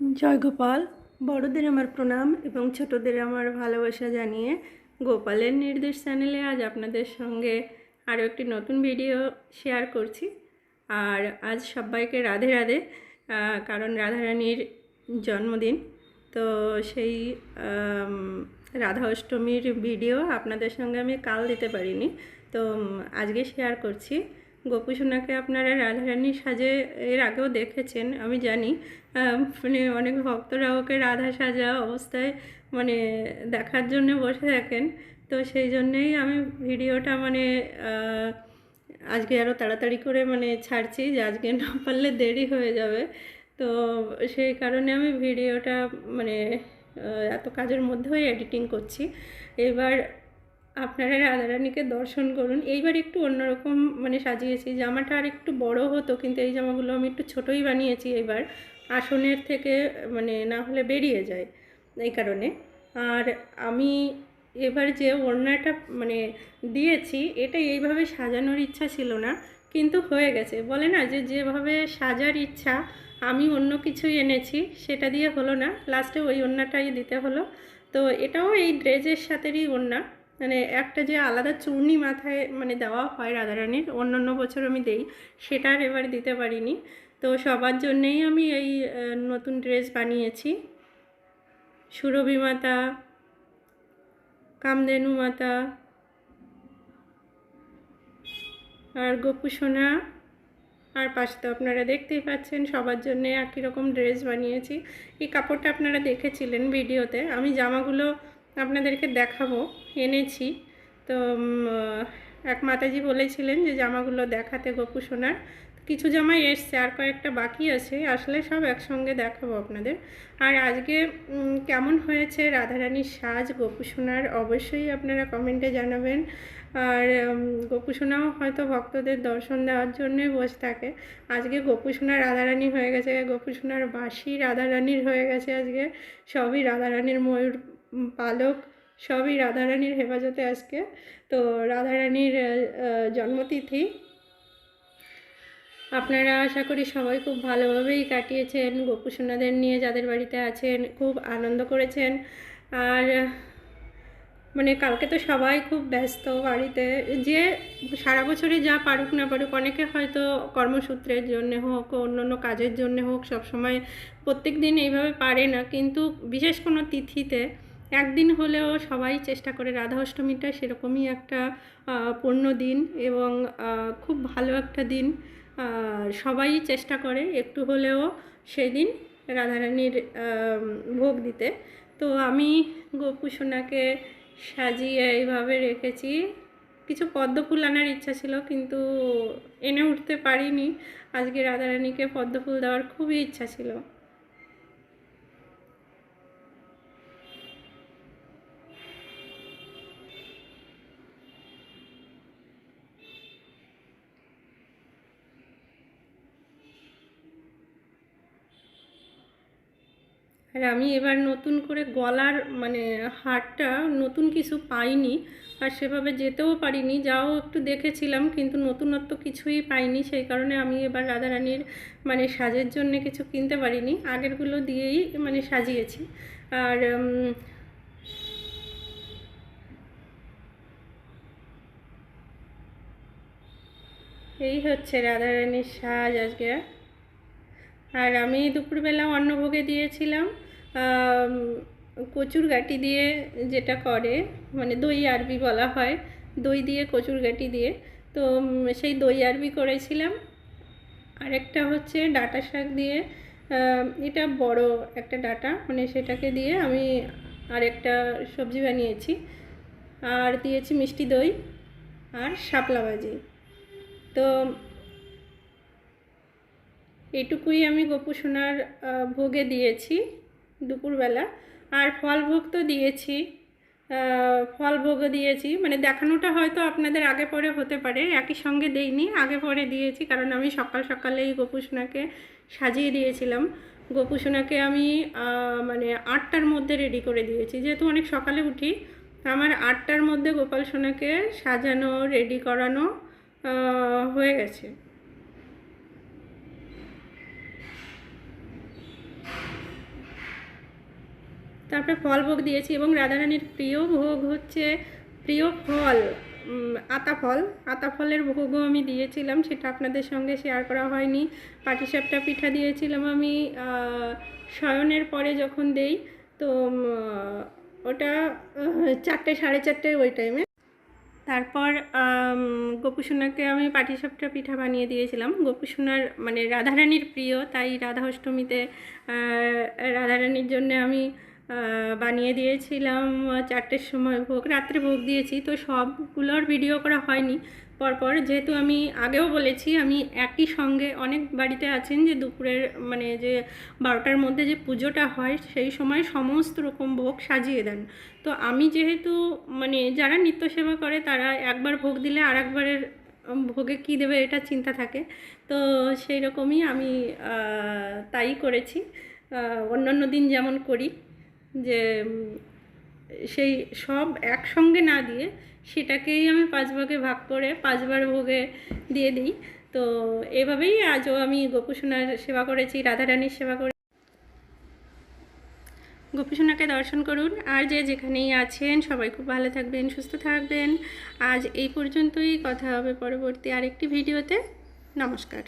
জয় গোপাল বড়দের আমার প্রণাম এবং ছোটদের আমার ভালোবাসা জানিয়ে গোপালের নির্দেশ চ্যানেলে আজ আপনাদের সঙ্গে আরও একটি নতুন ভিডিও শেয়ার করছি। আর আজ সবাইকে রাধে রাধে কারণ রাধারানীর জন্মদিন। তো সেই রাধা অষ্টমীর ভিডিও আপনাদের সঙ্গে আমি কাল দিতে পারিনি। তো আজকে শেয়ার করছি। গোপু সোনাকে আপনারা রাধারানীর সাজে এর আগেও দেখেছেন, আমি জানি। মানে অনেক ভক্তরা ওকে রাধা সাজা অবস্থায় মানে দেখার জন্য বসে থাকেন। তো সেই জন্যেই আমি ভিডিওটা মানে আজকে আরও তাড়াতাড়ি করে মানে ছাড়ছি যে আজকে না পারলে দেরি হয়ে যাবে। তো সেই কারণে আমি ভিডিওটা মানে এত কাজের মধ্যেও এডিটিং করছি। এবার আপনারা রাধারানীকে দর্শন করুন। এইবার একটু অন্যরকম মানে সাজিয়েছি। জামাটা আর একটু বড় হতো, কিন্তু এই জামাগুলো আমি একটু ছোটোই বানিয়েছি এবার। আসনের থেকে মানে না হলে বেরিয়ে যায় এই কারণে। আর আমি এবার যে ওড়নাটা মানে দিয়েছি, এটা এইভাবে সাজানোর ইচ্ছা ছিল না, কিন্তু হয়ে গেছে। বলে না যে যেভাবে সাজার ইচ্ছা, আমি অন্য কিছুই এনেছি, সেটা দিয়ে হলো না। লাস্টে ওই ওড়নাটাই দিতে হলো। তো এটাও এই ড্রেসের সাথেরই ওড়না। মানে একটা যে আলাদা চূর্ণি মাথায় মানে দেওয়া হয় রাধারানীর অন্য অন্য বছর আমি দেই, সেটা আর এবার দিতে পারিনি। তো সবার জন্যেই আমি এই নতুন ড্রেস বানিয়েছি। সুরভি মাতা, কামধেনু মাতা, আর গোপু সোনা, আর পাশে তো আপনারা দেখতেই পাচ্ছেন, সবার জন্য একই রকম ড্রেস বানিয়েছি। এই কাপড়টা আপনারা দেখেছিলেন ভিডিওতে, আমি জামাগুলো আপনাদেরকে দেখাবো, এনেছি। তো এক মাতাজি বলেছিলেন যে জামাগুলো দেখাতে গোপু সোনার। কিছু জামাই এসছে, আর কয়েকটা বাকি আছে, আসলে সব একসঙ্গে দেখাবো আপনাদের। আর আজকে কেমন হয়েছে রাধারানীর সাজ, গোপু সোনার, অবশ্যই আপনারা কমেন্টে জানাবেন। আর গোপু সোনাও হয়তো ভক্তদের দর্শন দেওয়ার জন্যই বসে থাকে। আজকে গোপু সোনা রাধারানী হয়ে গেছে, গোপু সোনার বাসি রাধারানীর হয়ে গেছে আজকে। সবই রাধারানীর ময়ূর পালক সবই রাধারানীর হেফাজতে আজকে। তো রাধারানীর জন্মতিথি আপনারা আশা করি সবাই খুব ভালোভাবেই কাটিয়েছেন, গোপুসোনাদের নিয়ে যাদের বাড়িতে আছেন খুব আনন্দ করেছেন। আর মানে কালকে তো সবাই খুব ব্যস্ত বাড়িতে। যে সারা বছরে যা পারুক না পারুক, অনেকে হয়তো কর্মসূত্রের জন্য হোক অন্য অন্য কাজের জন্য হোক, সবসময় প্রত্যেক দিন এইভাবে পারে না। কিন্তু বিশেষ কোনো তিথিতে একদিন হলেও সবাই চেষ্টা করে রাধা অষ্টমীটা সেরকমই একটা পূর্ণ দিন এবং খুব ভালো একটা দিন। সবাই চেষ্টা করে একটু হলেও সেদিন রাধারানীর ভোগ দিতে। তো আমি গোপু সোনাকে সাজিয়ে এইভাবে রেখেছি। কিছু পদ্ম ফুল আনার ইচ্ছা ছিল কিন্তু এনে উঠতে পারিনি। আজকে রাধারানীকে পদ্ম ফুল দেওয়ার খুবই ইচ্ছা ছিল। আর আমি এবার নতুন করে গলার মানে হারটা নতুন কিছু পাইনি আর সেভাবে যেতেও পারিনি, যাও একটু দেখেছিলাম কিন্তু নতুনত্ব কিছুই পাইনি। সেই কারণে আমি এবার রাধারানীর মানে সাজের জন্য কিছু কিনতে পারিনি, আগেরগুলো দিয়েই মানে সাজিয়েছি। আর এই হচ্ছে রাধারানীর সাজ আজকে। আর আমি দুপুরবেলা অন্নভোগে দিয়েছিলাম। কচুর গাঁটি দিয়ে যেটা করে মানে দই আরবি বলা হয়, দই দিয়ে কচুর গাঁটি দিয়ে। তো সেই দই আরবি করেছিলাম। আরেকটা হচ্ছে ডাঁটা শাক দিয়ে এটা বড় একটা ডাঁটা মানে সেটাকে দিয়ে আমি আরেকটা সবজি বানিয়েছি। আর দিয়েছি মিষ্টি দই আর শাপলা ভাজি। তো, এটুকুই আমি গোপু সোনার ভোগে দিয়েছি। দুপুরবেলা। আর ফল ভোগ তো দিয়েছি। আহ, ফল ভোগও দিয়েছি। মানে দেখানোটা হয়তো আপনাদের আগে পরে হতে পারে। একই সঙ্গে দেইনি আগে পরে দিয়েছি। কারণ আমি সকাল সকালেই গোপু সোনাকে সাজিয়ে দিয়েছিলাম। গোপু সোনাকে আমি মানে আটটার মধ্যে রেডি করে দিয়েছি। যেহেতু অনেক সকালে উঠি আমার আটটার মধ্যে গোপাল সোনাকে সাজানো রেডি করানো হয়ে গেছে। তারপরে ফল ভোগ দিয়েছি এবং রাধারানীর প্রিয় ভোগ হচ্ছে, প্রিয় ফল আতা ফল। আতা ফলের ভোগও আমি দিয়েছিলাম, সেটা আপনাদের সঙ্গে শেয়ার করা হয়নি। পাটিসাপটা পিঠা দিয়েছিলাম আমি শয়নের পরে যখন দেই, তো ওটা চারটে, সাড়ে চারটে ওই টাইমে তারপর গোপুসোনাকে আমি পাটিসাপটা পিঠা বানিয়ে দিয়েছিলাম। গোপুসোনার মানে রাধারানীর প্রিয়, তাই রাধা অষ্টমীতে রাধারানীর জন্য আমি বানিয়ে দিয়েছিলাম, চারটের সময় ভোগ রাত্রে ভোগ দিয়েছি, তো সবগুলোর ভিডিও করা হয়নি। পরপর যেহেতু আমি আগেও বলেছি, আমি একই সঙ্গে অনেক বাড়িতে আছেন যে দুপুরের মানে যে বারোটার মধ্যে যে পুজোটা হয়, সেই সময় সমস্ত রকম ভোগ সাজিয়ে দেন। তো আমি যেহেতু মানে যারা নিত্য সেবা করে, তারা একবার ভোগ দিলে আর একবারের ভোগে কী দেবে এটা চিন্তা থাকে। তো সেই রকমই আমি তাই করেছি। অন্যান্য দিন যেমন করি। যে সেই সব একসঙ্গে না দিয়ে সেটাকেই আমি পাঁচ ভাগে ভাগ করে পাঁচবার ভোগে দিয়ে দিই। তো এভাবেই আজও আমি গোপুসোনার সেবা করেছি, রাধারানীর সেবা করে, গোপীসোনাকে দর্শন করুন। আর যে যেখানেই আছেন, সবাই খুব ভালো থাকবেন, সুস্থ থাকবেন। আজ এই পর্যন্তই, কথা হবে পরবর্তী আরেকটি ভিডিওতে। নমস্কার।